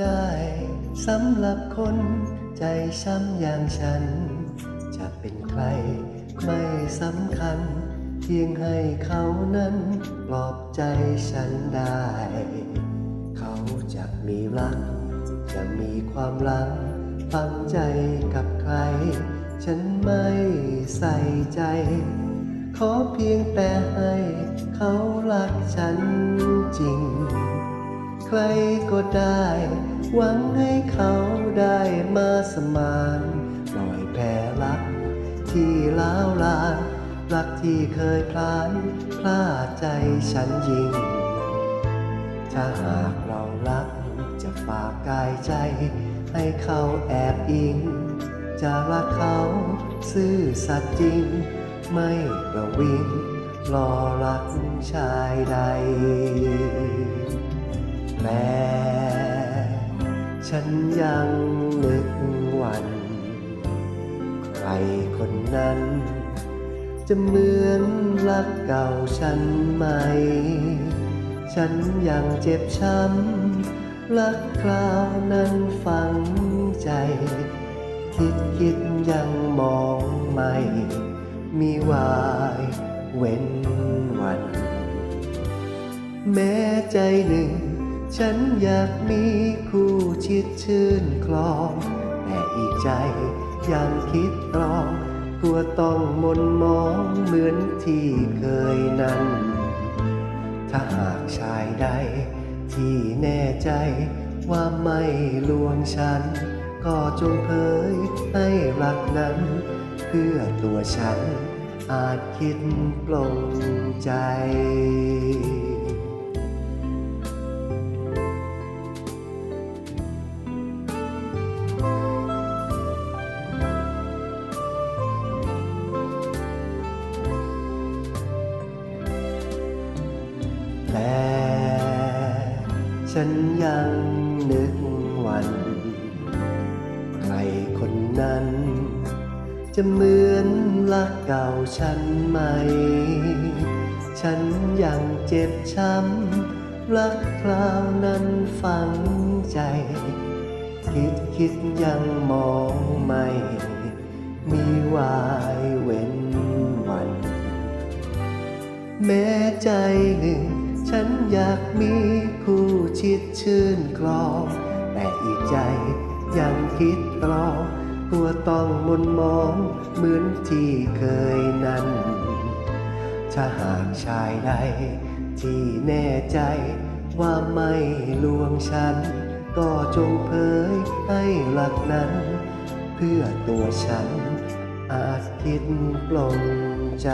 ได้สำหรับคนใจช้ำอย่างฉัน จะเป็นใครไม่สำคัญ เพียงให้เขานั้นปลอบใจฉันได้ เขาจะมีรัก จะมีความรักฝังใจกับใคร ฉันไม่ใส่ใจ ขอเพียงแต่ให้เขารักฉันจริง ก็ได้ หวังให้เขาได้มาสมานปล่อยแผ่รัก ที่ล้าวลานรักที่เคยพลานพลาดใจฉันยิ่ง ถ้าหากเรารักจะฝากกายใจ ให้เขาแอบอิง จะรักเขาซื่อสัตย์จริง ไม่ประวิงรอรักชายใด แม้ฉันยังนึกวัน ใครคนนั้น จะเหมือนรักเก่าฉันไหม ฉันยังเจ็บช้ำรักคราวนั้นฝังใจ คิดคิดยังมองไม่ มีวายเว้นวัน แม้ใจหนึ่ง ฉันอยากมีคู่ชิดชื่นคลอง แต่อีกใจยังคิดรองกลัวต้องมนมองเหมือนที่เคยนั้น ถ้าหากชายใด ที่แน่ใจว่าไม่ลวงฉัน ก็จงเผยให้รักนั้น เพื่อตัวฉันอาจคิดปลงใจ แต่ฉันยังนึกวัน ใครคนนั้น จะเหมือนรักเก่าฉันไหม ฉันยังเจ็บช้ำ รักคราวนั้นฝังใจ คิดคิดยังมองไม่มีวายเว้นวัน แม้ใจหนึ่ง ฉันอยากมีคู่ชิดชื่นคลอง แต่อีกใจยังคิดรอกลัวต้องมนมองเหมือนที่เคยนั้น ถ้าหากชายใดที่แน่ใจว่าไม่ลวงฉัน ก็จงเผยให้รักนั้น เพื่อตัวฉันอาจคิดปลงใจ